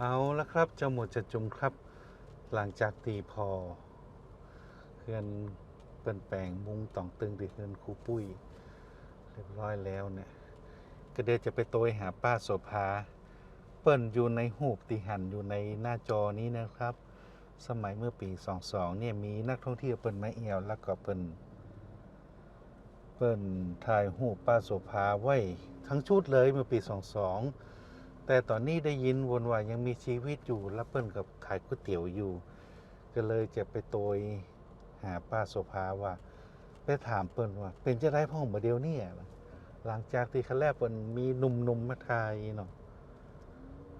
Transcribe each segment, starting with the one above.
เอาละครับจ้าหมดจะจุมครับ หลังจากตีพอเพื่อนเปิ่นแปลงมุงต่องตึงดิเฮือนครูปุ้ย เรียบร้อยแล้วเนี่ยก็เดี๋ยวจะไปโตยหาป้าโสภา เปิ้นอยู่ในหูตีหันอยู่ในหน้าจอนี้นะครับ สมัยเมื่อปี 22เนี่ยมีนักท่องเที่ยวเปิ้นมาเอียวแล้วก็เปิ้นเปิ้นถ่ายหูปป้าโสภาไว้ทั้งชุดเลยเมื่อปี 22 แต่ตอนนี้ได้ยินวนว่ายังมีชีวิตอยู่แล้วเปิ้นกับขายก๋วยเตี๋ยวอยู่ ก็เลยจะไปโตยหาป้าโสภาว่า ไปถามเปิ้นว่า เป็นจะได้พ่อมาเดียวเนี่ยหลังจากที่คันแรกเปิ้นมีหนุ่มๆมาทายเนาะ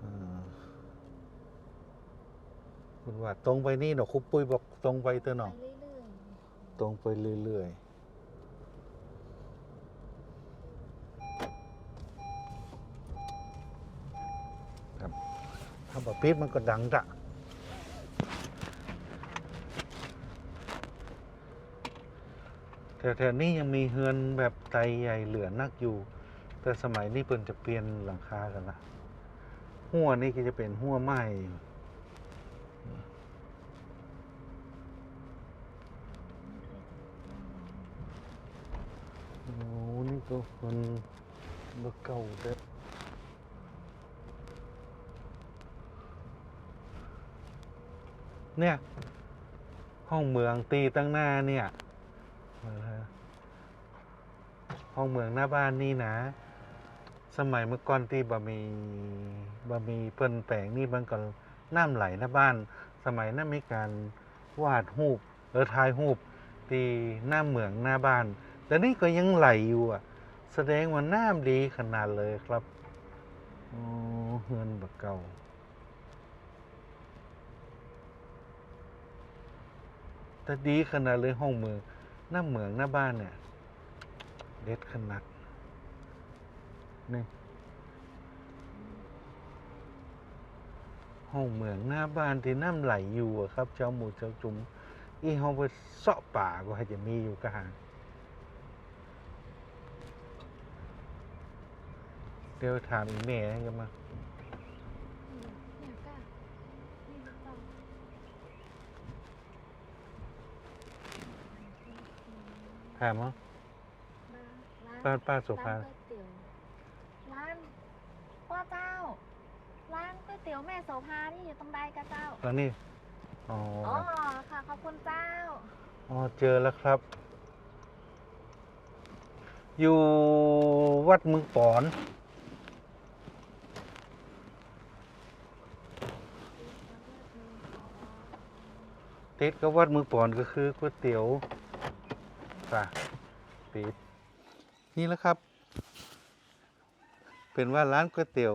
อ่าคุณว่าตรงไปนี่เนาะครูปุ้ยบอกตรงไปเถอะเนาะไปเรื่อยตรงไปเรื่อยๆ ครับถ้าบอปิดมันก็ดังดะแถวๆนี้ยังมีเฮือนแบบไตใหญ่เหลือนักอยู่ แต่สมัยนี้เพิ่นจะเปลี่ยนหลังคากันละหัวนี่ก็จะเป็นหัวไม้โอ้นี่ก็คนเมื่อเก่าเด็ด เนี่ย ห้องเมืองตีตั้งหน้าเนี่ย ห้องเมืองหน้าบ้านนี่นะ สมัยเมื่อก่อนที่บะมีบะมีเปิ้นแปลงนี่มันก็น้ำไหลหน้าบ้าน สมัยนั้นมีการวาดรูปเออถ่ายรูปที่หน้าเมืองหน้าบ้าน แต่นี่ก็ยังไหลอยู่อะ แสดงว่าน้ำดีขนาดเลยครับ โอ้เฮือนแบบเก่า แต่ดีขนาดเลยห้องเมืองหน้าเหมืองหน้าบ้านเนี่ยเด็ดขนาดนี่ห้องเมืองหน้าบ้านที่น้ำไหลอยู่อะครับ เจ้าหมูเจ้าจุ๋มอีห้องไปเสาะป่าก็จะมีอยู่กะหางเดี๋ยวถามอีแม่ให้กันมา ๆเนี่ยก้านี่หรือเปล่า ถามว่า ร้านป้าป้าโสภา ร้านก๋วยเตี๋ยวร้านพ่อเจ้า ร้านก๋วยเตี๋ยวแม่โสภาที่อยู่ตรงใดกะเจ้า แล้วนี่ อ๋ออ๋อ ค่ะ ขอบคุณเจ้า อ๋อเจอแล้วครับ อยู่วัดเมืองปอน ติดกับวัดเมืองปอนก็คือก๋วยเตี๋ยว ป่ะติดนี่แหล้วครับ เป็นว่าร้านก๋วยเตี๋ยว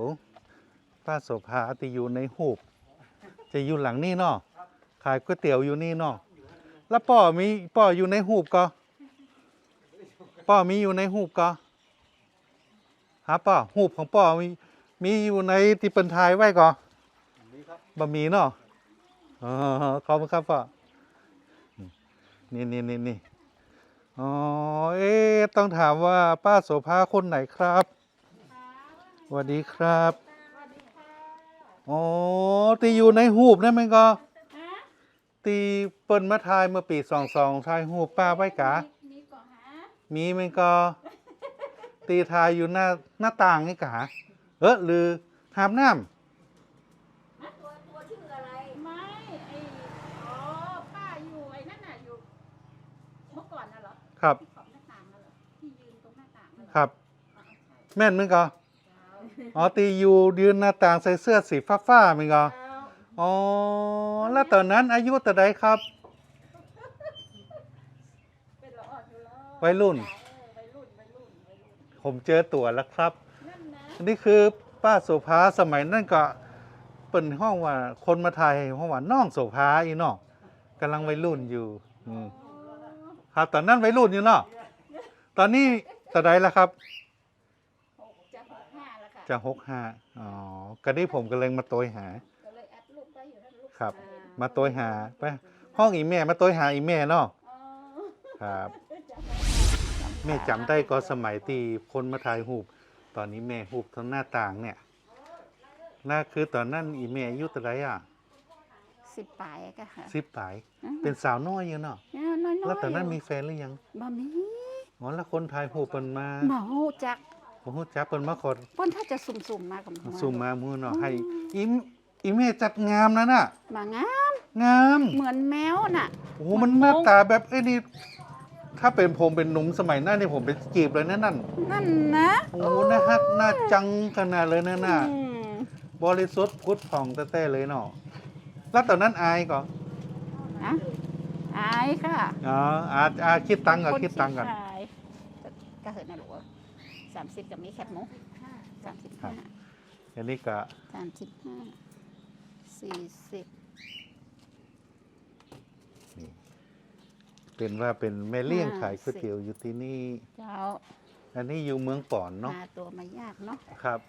ป้าโสภาที่อยู่ในหูบ จะอยู่หลังนี่เนาะขายก๋วยเตี๋ยวอยู่นี่เนาะแล้วป่อมีป่ออยู่ในหูบก็ป่อมีอยู่ในหูบก็หาป่อหูบของป่อมีมีอยู่ในที่เป็นทายไว้ก็บะหมี่เนาะอ๋อขอบคุณครับป่อนี่นี่นี่นี่ อ๋อ เอ๊ะต้องถามว่าป้าโสภาคนไหนครับสวัสดีครับอ๋อตีอยู่ในหูบนั่นมันก็ ตีเปิ้นมาทายเมื่อปีสองสองทายหูปป้าไว้กะมีก่อนฮะมีมันก็ ตีทายอยู่หน้าหน้าต่างนี่กะ เออหรือหามน้ตัวตัวชื่ออะไร ไม่ไออ๋อป้าอยู่ไอ้นั่นน่ะอยู่ เมื่อก่อนน่ะเหรอำ ครับที่ขอบหน้าต่างน่ะเหรอที่ยืนตรงหน้าต่างน่ะเหรอครับ อ๋อใช่แม่นมันก็เจ้าอ๋อตีอยู่ยืนหน้าต่างใส่เสื้อสีฟ้าฟ้าๆมันก็เจ้าอ๋อแล้วตอนนั้นอายุแต่ใดครับ เป็นละอ่อนอยู่แล้ววัยรุ่น เออวัยรุ่นวัยรุ่นวัยรุ่นผมเจอตั๋วแล้วครับ นั่นนะนี่คือป้าโสภาสมัยนั่นก็เปิ่นห้องว่าคนมาถ่ายห้องว่าน้องโสภาอีเนาะกำลังวัยรุ่นอยู่อืม ครับตอนนั้นวัยรุ่นอยู่เนาะตอนนี้ตะไดแล้วครับ หกจะหกห้าแล้วค่ะจะหกห้าอ๋อก็นี่ผมกำลังมาโตยหา ก็เลยแอดลูกได้อยู่นั่นลูกครับอ่มาโตยหาไปห้องอีแม่มาโตยหาอีแม่เนาะอ๋อครับ จะแม่จำได้ก็สมัยที่คนมาถ่ายรูปตอนนี้แม่รูปทั้งหน้าต่างเนี่ยน่าคือตอนนั้นอีแม่อายุเท่าไหรอะ สิบปลายก็ค่ะสิบปลายอืมเป็นสาวน้อยอยู่เนาะเนี่ยน้อยๆแล้วตอนนั้นยู่มีแฟนหรือยังบ่มีอ๋อแล้วคนไทยหูเปิ้นมาบ่ฮู้จักบ่ฮู้จักเปิ้นมาขอเพิ่นถ้าจะสุ่มๆมากับหัวสุ่มมามือเนาะให้อีมอีแม่จัดงามนะน่ะ มางามงามเหมือนแมวน่ะ โอ้โหมันหน้าตาแบบไอ้นี่ถ้าเป็นผมเป็นหนุ่มสมัยนั้นนี่ผมไปจีบเลยนะนั่นนั่นนะโอ้โหน่าฮักน่าจังขนาดเลยนะน่ะอืมบริสุทธิ์พุทธผ่องแต้ๆเลยเนาะ แล้วตอนนั้นอายก่อนอะอายค่ะอ๋ออาอาคิดตังค์ก่อนคิดตังค์ก่อนขี้อายก็เหินนะลูกสามสิบกับมีแคบหมูสามสิบครัห้าบ อันนี้ก็สามสิบห้าสี่สิบเป็นว่าเป็นแม่เลี้ยงขายก๋วยเตี๋ยวอยู่ที่นี่ เจ้าอันนี้อยู่เมืองป่อนเนาะ หาตัวมายากเนาะครับ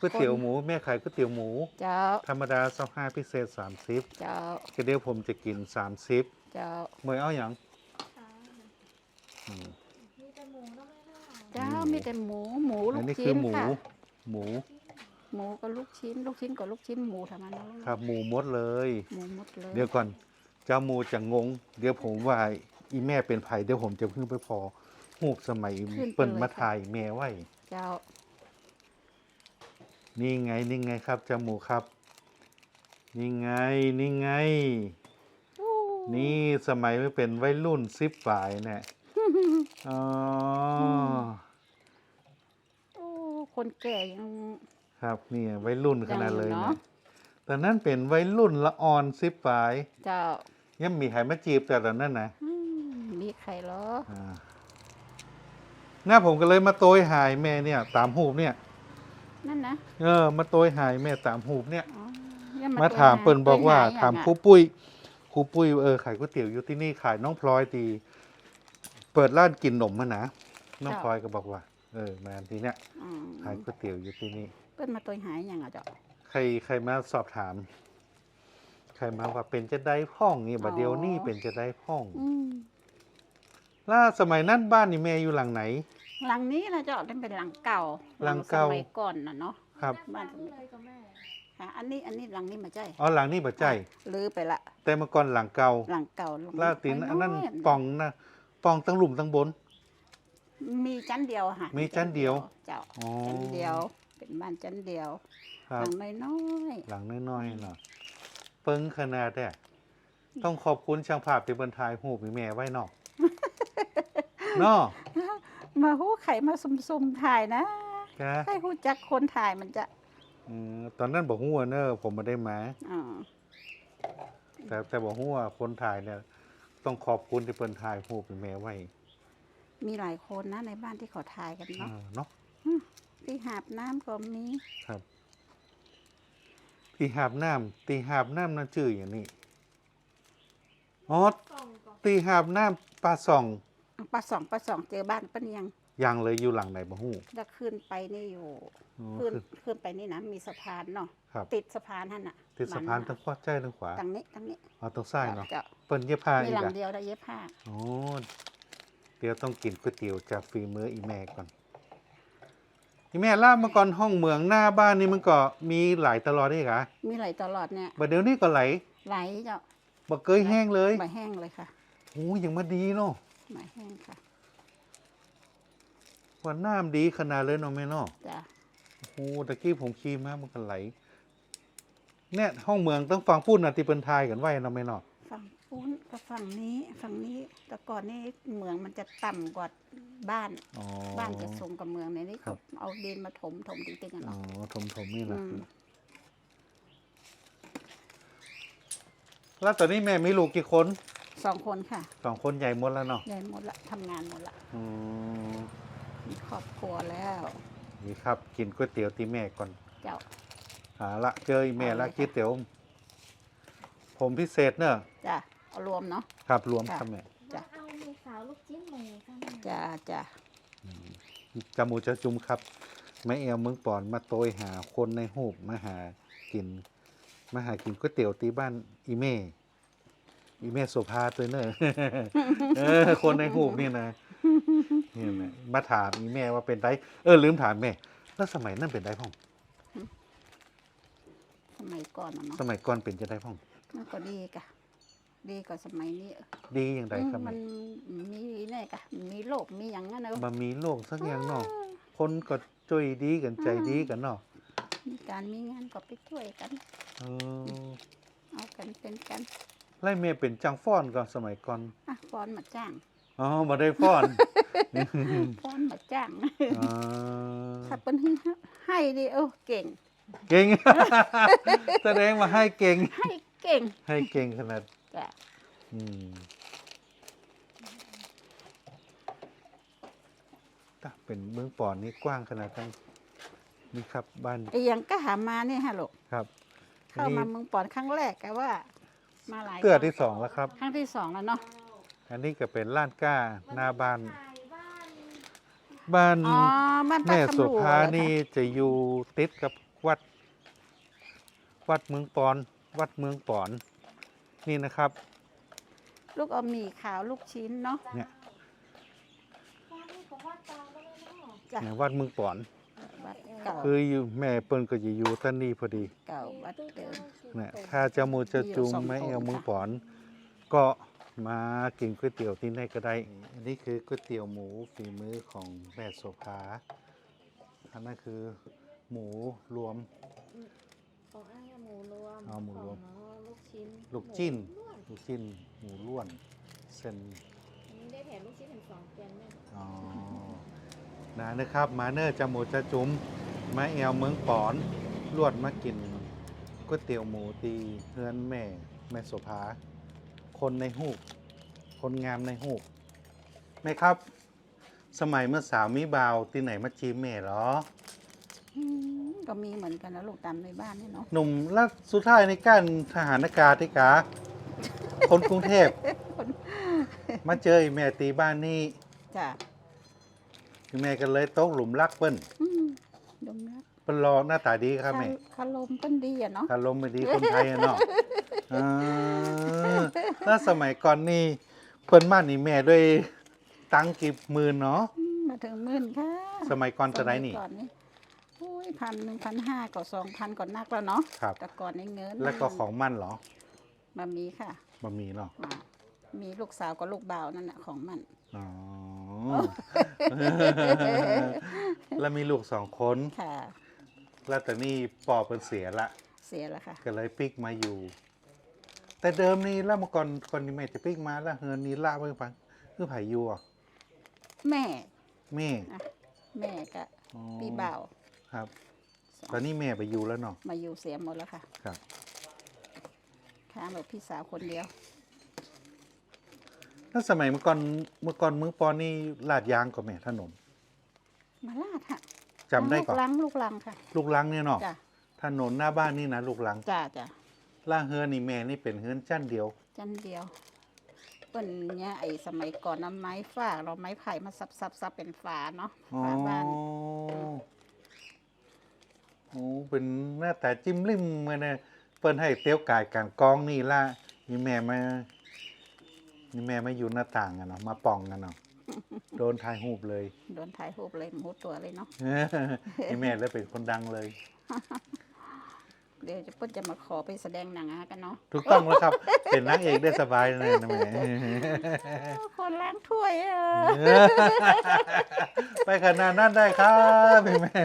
ก๋วยเตี๋ยวหมูแม่ขายก๋วยเตี๋ยวหมู เจ้า ธรรมดาสักห้าพิเศษสามสิบเจ้า ก็เดี๋ยวผมจะกินสามสิบเจ้า เมยเอาอย่างอืมมีแต่หมูเนาะแม่เนาะเจ้าหมูมีแต่หมูหมูลูอันกนี้คืชิ้อนหมู ค่ะ หมูหมูก็ลูกชิ้น ลูกชิ้นก็ลูกชิ้นหมูทำไมนะลูกครับหมูหมดเลย หมูหมดเลยเดี๋ยวก่อนเจ้าหมูจะงง เดี๋ยวผมว่าอีแม่เป็นไผเดี๋ยวผมจะเพิ่งไปพอหูกสมัยเปิ้นมาถ่ายแม่ไว้ เจ้า นี่ไงนี่ไงครับเจ้าหมูครับ นี่ไงนี่ไง นี่สมัยไม่เป็นวัยรุ่นสิบปลายเนี่ยอ๋อโอ้คนแก่ยัง ครับเนี่ยวัยรุ่นขนาดเลยยังอยู่นะเนาะตอนนั้นเป็นวัยรุ่นละอ่อนสิบปลายเจ้ายังมีใครมาจีบแต่ตอนนั้นนะอืมมีใครเหรออ่าหน้าผมก็เลยมาโตยหายแม่เนี่ย ตามหูปเนี่ย นั่นนะเออมาโตยหายแม่ตามหูปเนี่ย อ๋อยังมาตัวถามหเปิ้นบอกว่าตัวหถามยังครูอะปุ้ยครูปุ้ยเออขายก๋วยเตี๋ยวอยู่ที่นี่ขายน้องพลอยตีเปิดร้านกินหนมมานะน้องพลอยก็บอกว่า เออมาทีเนี้ยอืมขายก๋วยเตี๋ยวอยู่ที่นี่เปิ้นมาตัวหายยังอะเจ้าใครใครมาสอบถาม ใครมาว่าเป็นจะได้พ่องนี่บัดเดียวนี่เป็นจะได้พ่องอืมล่าสมัยนั้นบ้านนี่แม่อยู่หลังไหน หลังนี้นะเจ้าเป็นหลังเก่าหลังเก่าสมัยก่อนน่ะเนาะครับบ้านเลยกับแม่ค่ะอันนี้อันนี้หลังนี้มาใจอ๋อหลังนี่บ่ใจลือไปละ แต่เมื่อก่อนหลังเก่าหลังเก่าลงล่าตินอันนั้นยๆปองนะปองตั้งหลุมตั้งบน มีชั้นเดียวอะค่ะมีชั้นเดียวเจ้าอ๋อชั้นเดียว เป็นบ้านชั้นเดียวครัหบลังน้อยหลังน้อยๆเนาะเปิ้งขนาดเนี่ยต้องขอบคุณช่างภาพที่บรรทายหูปให้แม่ไว้เนาะเนาะๆ มาหู้ไข่มาซุ่มๆถ่ายนะกะให้หู้จักคนถ่ายมันจะอืมตอนนั้นบอกหัวาเนอะผมไม่ได้มาอ๋อแต่แต่บอกหัวาคนถ่ายเนี่ย ต้องขอบคุณที่เปิ้นถ่ายหูปให้แม่ไว้มีหลายคนนะในบ้านที่เขาถ่ายกันเนาะอ่าเนาะที่หาบน้ำก็มีครับตีหาบน้ำตีหาบน้ำนั่นชื่ออย่างนี้อ๋อ กล่องก่อนตีหาบน้ำปลาส่อง ปลาสองปลาสองเจอบ้านป้าเนียงยังเลยอยู่หลังไหนบ่ฮู้ จะขึ้นไปนี่อยู่อ๋อขึ้นคือขึ้นไปนี่นะมีสะพานเนาะครับ ติดสะพานท่านน่ะติดสะพานบ้ทั้งขวาใจทั้งขวาทางนี้ทางนี้เอาตรงซ้ายเนาะจะเปิ้นเย็บผ้ามีอีหกลังอะเดียวได้เย็บผ้าโอ้เดี๋ยวต้องกินก๋วยเตี๋ยวจากฝีมืออีแม่ก่อนอีแม่ล่ามาก่อนห้องเหมืองหน้าบ้านนี่มันก็มีไหลตลอดได้กะมีไหลตลอดเนี่ยบัดเดี๋ยวนี้ก็ไหลไหลเจ้าบ่เคยแห้งเลย ใบแห้งเลยค่ะ โอ้ยังมาดีเนาะ ใบแห้งค่ะว่าน้ำดีขนาดเลยเนาะแม่เนาะจ้ะโอ้ตะกี้ผมขี่มามันก็ไหลเนี่ยห้องเมืองต้องฟังพูดนะที่เปิ้นทายกันไว้เนาะแม่เนาะฝั่งปุ้นกับฝั่งนี้ฝั่งนี้แต่ก่อนนี่เมืองมันจะต่ำกว่าบ้าน อ๋อ บ้านจะสูงกว่าเมืองในนี้ครัก็บ เอาดินมาถมถมติ๊กๆกันอ๋อเนาะ ถมถมนี่นะอืม แล้วตอนนี้แม่มีลูกกี่คน สองคนค่ะ สองคนใหญ่หมดแล้วเนาะใหญ่หมดละทำงานหมดละอืมมีครอบครัวแล้ว นี่ครับกินก๋วยเตี๋ยวที่แม่ก่อนเจ้า หาละเจออีแม่ละเอาเลยค่ะ ก๋วยเตี๋ยว ผมพิเศษเนอะจ้ะเอารวมเนาะ ครับรวมค่ะ ครับแม่จ้ะ เอามีสาวลูกจิ้นหมูกันแม่จ้ะจ้ะจามูจะจุมครับแม่เอวเมืองปอนมาโตยหาคนในหูบมาหากิน มาหากินก๋วยเตี๋ยวตีบ้านอีเม่ อีเม่โสภาตัวเนอะเออ คนในหูบนี่นะนี่นะมาถามอีแม่ว่าเป็นไรเออลืมถามแม่ แล้วสมัยนั้นเป็นไรพ่องมัยก่อนอะเนาะสมัยก่อนเป็นจะได้พ่อง มันก็ดีกะ ดีกว่าสมัยนี้ดีอย่างไรครับมันมีแน่กะ มีโรคมีอย่างนั้นเนอะบะมีโลกสักอย่างเนาะคนก็จุยดีกันใจดีกันเนาะมีการมีงานก็ไปช่วยกัน เออเอากันเป็นกัน ไล่เมียเป็นจังฟ้อนก่อนสมัยก่อนอะฟ้อนมาจ้างอ๋อมาได้ฟ้อนฟ้อนมาจ้างอ่าถ้าเป็นให้ให้ดิเออเก่ง เก่งแสดงมาให้เก่ง ให้เก่ง ให้เก่งขนาดจ้ะอืมถ้าเป็นเมืองปอนนี่กว้างขนาดนั้นนี่ครับบ้านไอ้อยังก็หามาเนี่ยฮะลูกครับ เข้ามาเมืองปอนครั้งแรกกะว่า มาหลายเกือครั้งที่สองแล้วครับ ครั้งที่สองแล้วเนาะ อันนี้ก็เป็นล้านก้าหน้าบ้านขายบ้านบ้านอ๋อบ้านป้าแม่คำโสุหลูภาเหรอคะนี่จะอยู่ติดกับวัด วัดเมืองปอน วัดเมืองปอน นี่นะครับ ลูกเอาหมี่ขาวลูกชิ้นเนาะเนี่ยบ้านนี้ผมว่าเก่าแล้วเนาะจ้ะ เนี่ยวัดเมืองปอน วัดเก่าคืออยู่แม่เปิ้นก็จะอยู่ท่านนี่พอดีเก่าวัดเดิมเนี่ยถ้าจะมูจะจูงมีอยู่สองไม่องค์เอาเมืองค่ะปอน ก็มากินก๋วยเตี๋ยวที่นี่ก็ได้ อันนี้คือก๋วยเตี๋ยวหมูฝีมือของแม่โสภาอันนั้นคือหมูรวม ของอ้ายหมูรวมเอาหมูรวม ของน้องลูกชิ้นลูกจิ้น หมูล้วนลูกชิ้นหมูล้วน เส้นอันนี้ได้แถมลูกชิ้นถึงสองแกนเนี่ยอ๋อ นะนะครับมาเนอร์จะหมูจะจุ้มมาแอวเมืองปอนลวดมากินก๋วยเตี๋ยวหมูตีเฮือนแม่แม่โสภาคนในหูก คนงามในหูกแม่ครับ สมัยเมื่อสาวมีบาวที่ไหนมาจีบแม่เหรออืมก็มีเหมือนกันนะลูกตามในบ้านนี่เนาะหนุ่มและสุดท้ายในการทหารอากาศที่กา คนกรุงเทพมาเจอไอ้แม่ตีบ้านนี่จ้ะ แม่ก็เลยตกหลุมรักเปิ้นอืมดมแล้วเปิ้นรอหน้าตาดีครับแม่คารมก็ดีอะเนาะอารมณ์ไม่ดีคนไทยอะเนาะอ่าแล้วสมัยก่อนนี่เปิ้นมานี่แม่ด้วยตังค์กี่หมื่นเนาะอืมมาถึงหมื่นค่ะ สมัยก่อนจะได้นี่สมัยก่อนนี่โอ้ยพันหนึ่งพันห้าก็สองพันก่อนนักแล้วเนาะครับแต่ก่อนในเงิน แล้วก็ของมั่นเหรอมามีค่ะบะมีเนาะมามีลูกสาวกับลูกบ่าวนั่นแหะของมันอ๋อ แล้วมีลูกสองคน ค่ะ แล้วแต่นี่ปอเป็นเสียละ เสียแล้วค่ะ ก็เลยปิกมาอยู่ แต่เดิมนี่แล้วเมื่อก่อนคนนี้แม่จะปิกมาแล้วเฮือนนี้ละไว้ฟังคือไผ่อยู่อะแม่แม่แม่กับอ๋อพี่บ่าวครับ สองตอนนี้แม่ไปอยู่แล้วเนาะมาอยู่เสียหมดแล้วค่ะครับค้างแบบพี่สาวคนเดียว แล้วสมัยเมื่อก่อนเมื่อก่อนเมืองปอนนี่ลาดยางกับแม่ถนนมาลาดฮะจำได้ก่อนลูกลังลูกลังค่ะ ลูกลังเนี่ยเนาะจ้ะถนนหน้าบ้านนี่นะลูกลังจ้ะจ้ะล่างเฮือนนี่แม่นี่เป็นเฮือนจั้นเดียว จันเดียวเปิ้นเนี่ยไอ้สมัยก่อนน้ำไม้ฝากเราไม้ไผ่มาซับซับซับเป็นฝาเนาะอ๋อฝาบ้านโอ้เป็นหน้าแต่จิ้มลิ่มมาเนี่ยเปิ้นให้เตี้ยวกายกันกองนี่ละนี่แม่มา นี่แม่มาอยู่หน้าต่างกันเนาะมาป่องกันเนาะโดนถ่ายรูปเลย โดนถ่ายรูปเลยหมูตัวเลยเนาะ นี่แม่เลยเป็นคนดังเลย เดี๋ยวจะเปิ้นจะมาขอไปแสดงหนังอะกันเนาะถูกต้องแล้วครับ เป็นนางเอกได้สบายเลยนะแม่ คนล้างถ้วยเออไปขนาดนั้นได้ครับแม่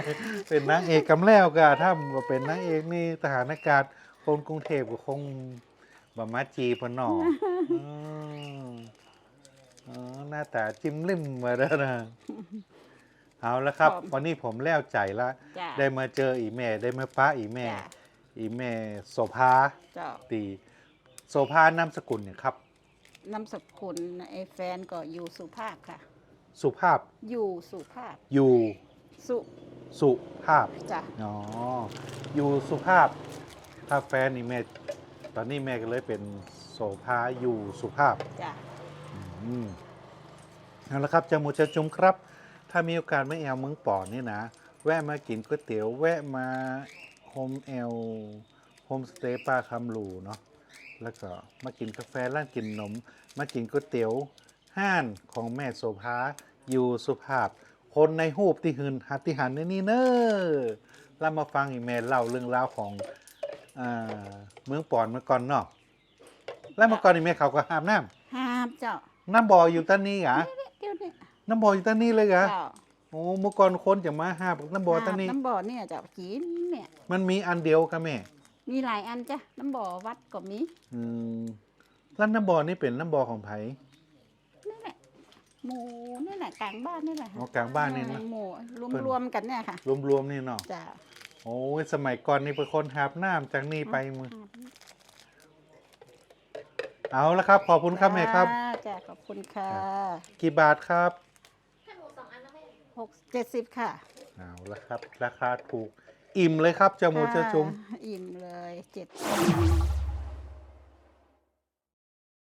เป็นนางเอกกำแล้วก็ถ้ามาเป็นนางเอกนี่ทหารอากาศคนกรุงเทพก็คง บามาจีพนออืมอ๋อหน้าตาจิ้มลิ่มมาแล้วนะเอาแล้วครับวันนี้ผมแล้วใจละ จ้ะได้มาเจออีแม่ ได้มาป้าอีแม่ จ้ะ อีแม่โสภาเจ้าตีโสภานามสกุลเนี่ยครับ นามสกุลไอ้แฟนก็อยู่สุภาพค่ะ สุภาพอยู่สุภาพ อยู่สุสุภาพ จ้ะ อ๋อ อยู่สุภาพ ถ้าแฟนนี่แม่ ตอนนี้แม่ก็เลยเป็นโสภาอยู่สุภาพจ้ะอืมเอาละครับจะหมูจะจุ้มครับ ถ้ามีโอกาสมาแอลเมืองป่อนนี่นะ แวะมากินก๋วยเตี๋ยว แวะมาโฮมแอลโฮมสเตย์ป้าคำหลูเนาะแล้วก็มากินกาแฟร้านกินนม มากินก๋วยเตี๋ยวห้านของแม่โสภาอยู่สุภาพ คนในหูปที่หืนหัตติหันในนี่เนอแล้วมาฟังอีแม่เล่าเรื่องราวของ อ่าเมืองปอนเมื่อก่อนเนาะแล้วเมื่อก่อนนี่แม่เขาก็หาบน้ห้ามเจ้าำน้ำบ่ออยู่ต้นนี้เหรอเดี๋ยวนี้น้ำบ่ออยู่ต้นนี้เลยเหรอเจ้าโอ้เมื่อก่อนคนจะมาหาบน้ำบ่อต้นนี้ น้ำบ่อเนี่ยเจ้ากินเนี่ย มันมีอันเดียวกับแม่ มีหลายอันจ้ะน้ำบ่อวัดก็มีอืมแล้วน้ำบ่อนี่เป็นน้ำบ่อของไผ นี่แหละหมูนี่แหละกลางบ้านนี่แหละอ๋อกลางบ้านนี่นะ หมูรวมเพิ่นรวมกันเนี่ยค่ะ รวมๆนี่เนาะ จ้ะ โอ้ยสมัยก่อนนี่เป็นคนหาบน้ำจากนี่ไปมือ เอาละครับ ขอบคุณครับแม่ครับ จ้าจ้ะขอบคุณค่ะกี่บาทครับแค่หมูสองอันนะแม่หกเจ็ดสิบค่ะเอาละครับ ราคาถูก อิ่มเลยครับเจ้าหมูเจ้าจุ้มค่ะอิ่มเลยเจ็ด